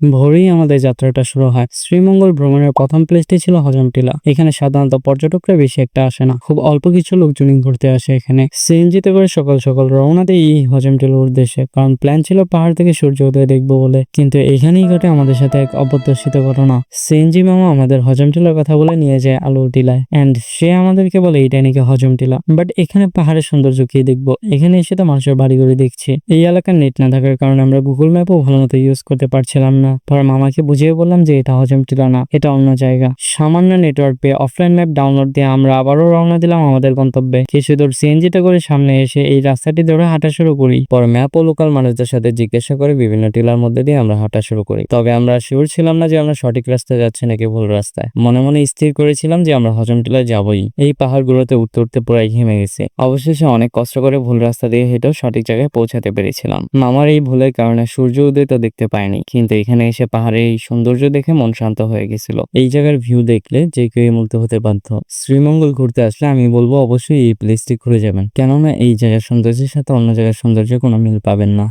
ভোরেই আমাদের যাত্রাটা শুরু হয়। শ্রীমঙ্গল ভ্রমণের প্রথম প্লেসটি ছিল হজমটিলা। এখানে সাধারণত পর্যটকরা বেশি একটা আসে না। খুব অল্প কিছু লোকজনই ঘুরতে আসে এখানে। সিএনজিতে করে সকাল সকাল রওনা দেয় এই হজমটিলার উদ্দেশ্যে। কারণ প্ল্যান ছিল পাহাড় থেকে সূর্য উদয় দেখব বলে। কিন্তু এখানেই ঘটে আমাদের সাথে এক অপ্রত্যাশিত ঘটনা। সিএনজি মামা আমাদের হজমটিলার কথা বলে নিয়ে যায় আলুর টিলায়। অ্যান্ড সে আমাদেরকে বলে এইটা নাকি হজমটিলা? বাট এখানে পাহাড়ের সৌন্দর্য কি দেখব? এখানে এসে তো মানুষের বাড়িঘড়ি দেখছি। এই এলাকার নেট না থাকার কারণে আমরা গুগল ম্যাপও ভালো মতো ইউজ করতে পারছিলাম না। পরে মামাকে বুঝিয়ে বললাম যে এটা হজমটিলা না, এটা অন্য জায়গা। সামান্য নেটওয়ার্ক পেয়ে অফলাইন ম্যাপ ডাউনলোড দিয়ে আমরা আবারও রওনা দিলাম আমাদের গন্তব্যে। কিছু দূর সিএনজিতে করে সামনে এসে এই রাস্তাটি ধরে হাঁটা শুরু করি। পরে ম্যাপ ও লোকাল মানুষদের সাথে জিজ্ঞাসা করে বিভিন্ন টিলার মধ্যে দিয়ে আমরা হাঁটা শুরু করি। তবে আমরা শিওর ছিলাম না যে আমরা সঠিক রাস্তায় যাচ্ছি নাকি ভুল রাস্তায়। মনে মনে স্থির করেছিলাম যে আমরা হজম টিলায় যাবই। এই পাহাড়গুলোতে উঠতে উঠতে পুরাই ঘেমে গেছে। অবশেষে অনেক কষ্ট করে ভুল রাস্তা দিয়ে হেঁটেও সঠিক জায়গায় পৌঁছাতে পেরেছিলাম। মামার এই ভুলের কারণে সূর্য উদয় তো দেখতে পাইনি, কিন্তু এখানে এসে পাহাড়ের এই সৌন্দর্য দেখে মন শান্ত হয়ে গেছিল। এই জায়গার ভিউ দেখলে যে কেউ মুগ্ধ হতে বাধ্য। শ্রীমঙ্গল ঘুরতে আসলে আমি বলব অবশ্যই এই প্লেসটি ঘুরে যাবেন। কেননা এই জায়গার সৌন্দর্যের সাথে অন্য জায়গার সৌন্দর্য কোনো মিল পাবেন না।